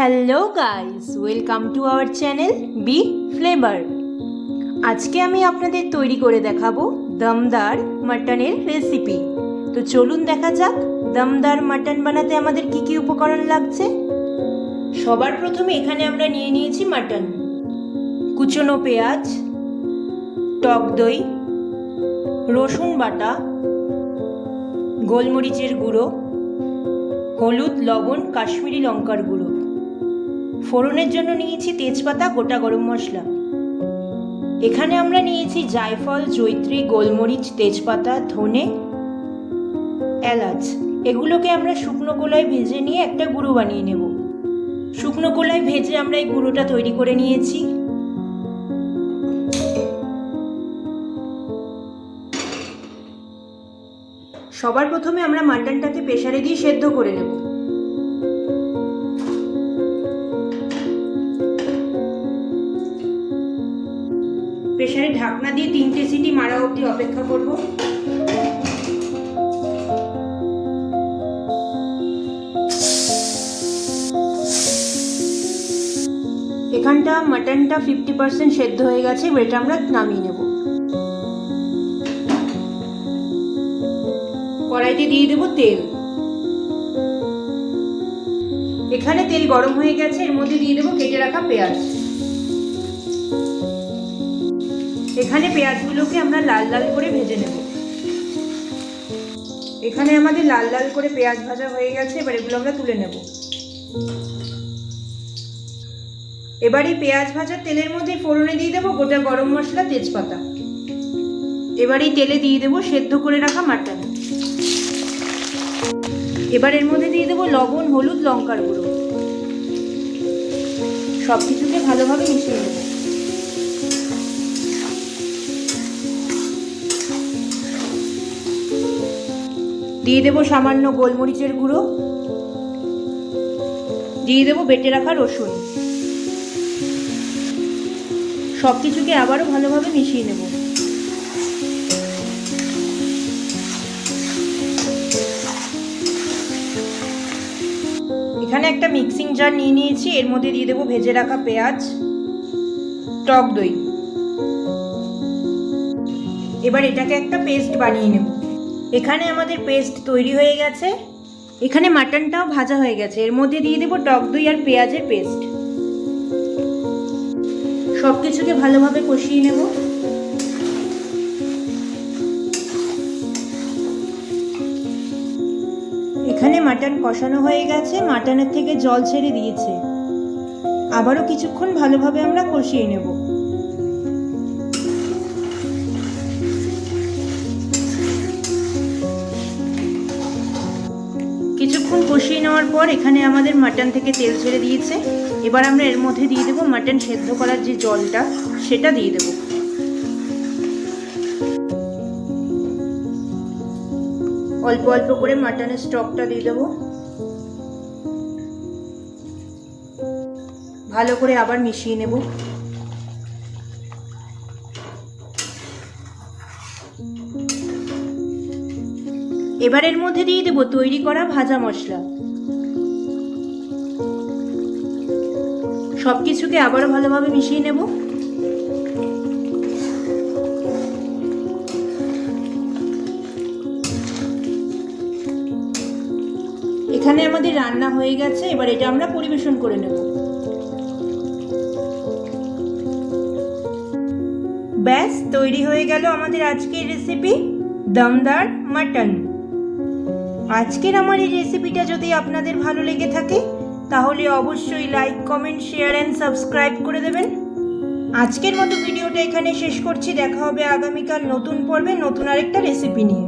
Hello guys welcome to our channel B Flavour আজকে আমি আপনাদের তৈরি করে দেখাবো দমদার মাটনের রেসিপি তো চলুন দেখা যাক, দমদার মাটন বানাতে আমাদের কি কি উপকরণ লাগছে। সবার প্রথমে এখানে আমরা নিয়ে নিয়েছি মাটন। কুচনো পেঁয়াজ, টক দই, রসুন বাটা, গোলমরিচের গুঁড়ো, হলুদ, লবণ, কাশ্মীরি লঙ্কার গুঁড়ো। ফোড়নের জন্য নিয়েছি তেজপাতা, গোটা গরম মশলা। এখানে আমরা নিয়েছি জায়ফল জৈত্রী গোলমরিচ, তেজপাতা, ধনে, এলাচ। এগুলোকে আমরা শুকনো কলায় ভেজে নিয়ে একটা গুঁড়ো বানিয়ে নেব। শুকনো কলায় ভেজে আমরা এই গুঁড়োটা তৈরি করে নিয়েছি। সবার প্রথমে আমরা মাটনটাকে প্রেসারে দিয়ে সেদ্ধ করে নেব। প্রেসারে ঢাকনা দিয়ে তিনটে সিটি মারা অবধি অপেক্ষা করব। এখানটা মাটনটা ফিফটি পার্সেন্ট সেদ্ধ হয়ে গেছে এবার এটা আমরা নামিয়ে নেব। কড়াইতে দিয়ে দেবো তেল। এখানে তেল গরম হয়ে গেছে, এর মধ্যে দিয়ে দেবো কেটে রাখা পেঁয়াজ। এখানে পেঁয়াজগুলোকে আমরা লাল লাল করে ভেজে নেব। এখানে আমাদের লাল লাল করে পেঁয়াজ ভাজা হয়ে গেছে, এবার এগুলো আমরা তুলে নেব। এবার এই পেঁয়াজ ভাজার তেলের মধ্যে ফোড়নে দিয়ে দেবো গোটা গরম মশলা তেজপাতা। এবার এই তেলে দিয়ে দেবো সেদ্ধ করে রাখা মাটন। এবার এর মধ্যে দিয়ে দেবো লবণ, হলুদ, লঙ্কার গুঁড়ো। সব কিছুকে ভালোভাবে মিশিয়ে নেব। দিয়ে দেবো সামান্য গোলমরিচের গুঁড়ো। দিয়ে দেবো বেটে রাখা রসুন। সব কিছুকে আবারও ভালোভাবে মিশিয়ে নেব। এখানে একটা মিক্সিং জার নিয়ে নিয়েছি, এর মধ্যে দিয়ে দেবো ভেজে রাখা পেঁয়াজ, টক দই। এবার এটাকে একটা পেস্ট বানিয়ে নেব। এখানে আমাদের পেস্ট তৈরি হয়ে গেছে। এখানে মাটনটাও ভাজা হয়ে গেছে। এর মধ্যে দিয়ে দেবো টক দই আর পেঁয়াজের পেস্ট। সব কিছুকে ভালোভাবে কষিয়ে নেব। এখানে মাটন কষানো হয়ে গেছে। মাটনের থেকে জল ছেড়ে দিয়েছে। আবারও কিছুক্ষণ ভালোভাবে আমরা কষিয়ে নেব। কষিয়ে নেওয়ার পর এখানে আমাদের মাটন থেকে তেল ছেড়ে দিয়েছে। এবার আমরা এর মধ্যে দিয়ে দেবো মাটন সেদ্ধ করার যে জলটা, সেটা দিয়ে দেবো। অল্প অল্প করে মাটনের স্টকটা দিয়ে দেবো। ভালো করে আবার মিশিয়ে নেব। এবার এর মধ্যে দিয়ে দেবো তৈরি করা ভাজা মশলা। সব কিছুকে আবারও ভালোভাবে মিশিয়ে নেব। এখানে আমাদের রান্না হয়ে গেছে, এবার এটা আমরা পরিবেশন করে নেব। ব্যাস, তৈরি হয়ে গেল আমাদের আজকের রেসিপি দমদার মাটন। আজকের আমার এই রেসিপিটা যদি আপনাদের ভালো লেগে থাকে, তাহলে অবশ্যই like comment share and subscribe করে দেবেন। আজকের মতো ভিডিওটা এখানে শেষ করছি। দেখা হবে আগামীকাল নতুন পর্বে নতুন আরেকটা রেসিপি নিয়ে।